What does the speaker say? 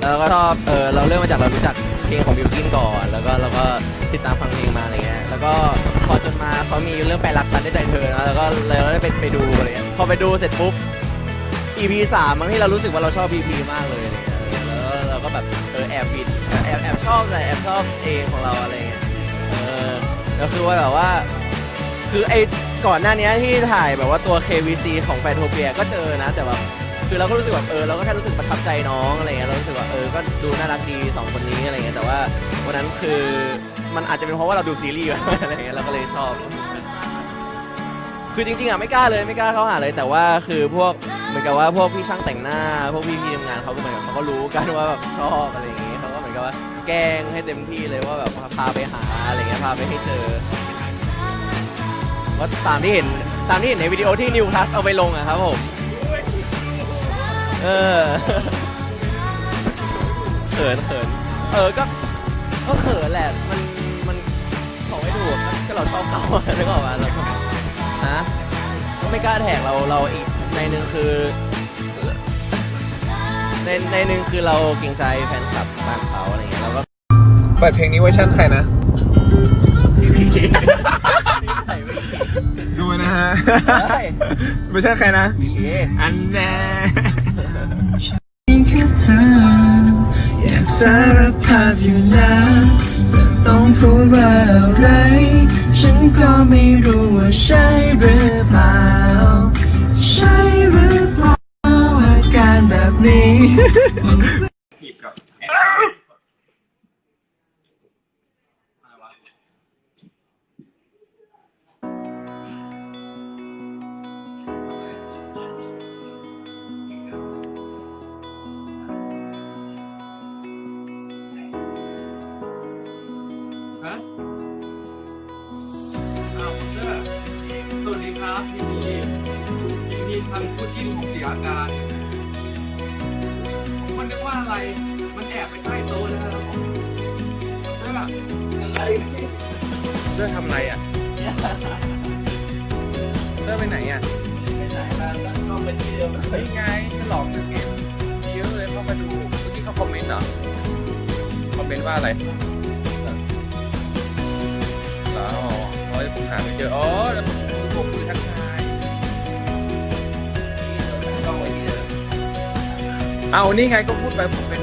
แล้วก็ชอบเออเราเริ่มมาจากเรารู้จักเพลงของบิวกินก่อน แล้วก็เราก็ติดตามฟังเพลงมาอะไรเงี้ยแล้วก็พอจนมาเขามีเรื่องแปลรักฉันได้ใจเธอนะแล้วก็เลยเราได้ไปไปดูอะไรเงี้ยพอไปดูเสร็จปุ๊บ EP สามมั้งที่เรารู้สึกว่าเราชอบ EP มากเลยอะไรเงี้ยแล้วเราก็แบบเออแอบบิดแอบแอบชอบเลยแอบชอบเพลงของเราอะไรเงี้ยเออแล้วคือว่าแบบว่าคือไอ้ก่อนหน้านี้ที่ถ่ายแบบว่าตัว KVC ของแฟนโทเปียก็เจอนะแต่แบบ คือเราก็รู้สึกแบบเออเราก็แค่รู้สึกประทับใจน้องอะไรเงี้ยเรารู้สึกว่าเออก็ดูน่ารักดีสองคนนี้อะไรเงี้ยแต่ว่าวันนั้นคือมันอาจจะเป็นเพราะว่าเราดูซีรีส์อะไรเงี้ยเราก็เลยชอบ คือจริงๆอะไม่กล้าเลยไม่กล้าเข้าหาเลย แต่ว่าคือพวกเหมือนกับว่าพวกพี่ช่างแต่งหน้า พวกพี่พี่ทำงานเขาก็เหมือนกับเขาก็รู้กันว่าแบบชอบอะไรอย่างงี้เขาก็เหมือนกับว่าแกล้งให้เต็มที่เลยว่าแบบพาไปหาอะไรเงี้ยพาไปให้เจอก็ตามที่เห็นตามที่เห็นในวิดีโอที่นิวพลัสเอาไปลงอะครับผม เออเขินเขินเออก็ก็เขินแหละ มันมันบอกไม่ถูกก็ก็เราชอบเขาอะนึกออกมาเราก็ฮะก็ไม่กล้าแท็กเราเราอีกในหนึ่งคือในในหนึ่งคือเราเกรงใจแฟนคลับบางเขาอะไรเงี้ยเราก็เปิดเพลงนี้เวอร์ชันใครนะดูนะฮะได้เวอร์ชันใครนะโอเคอันแน่แค่เธอ อยากสารภาพอยู่นะแต่ต้องพูดว่าอะไร ฉันก็ไม่รู้ว่าใช่หรือเปล่า ใช่หรือเปล่าอาการแบบนี้ ฮะอ้าวเสื้อสวัสดีครับพี่พีพี่พีทำคู่จิ้นของเสียอาการผมมันนึกว่าอะไร มันแอบไปใต้โต๊ะนะครับผมเสื้ออะไรสิเสื้อทำอะไรอะเสื้อไปไหนอะไปไหนมาก็ไปที่เดิมเฮ้ยไงฉลองหนึ่งเกมเยอะเลยเข้ามาดูเมื่อกี้เขาคอมเมนต์เหรอคอมเมนต์ว่าอะไรเหร หาไม่เจอ อ๋อ แล้วผมคือทักทายเอานี่ไงก็พูดไปผมเป็น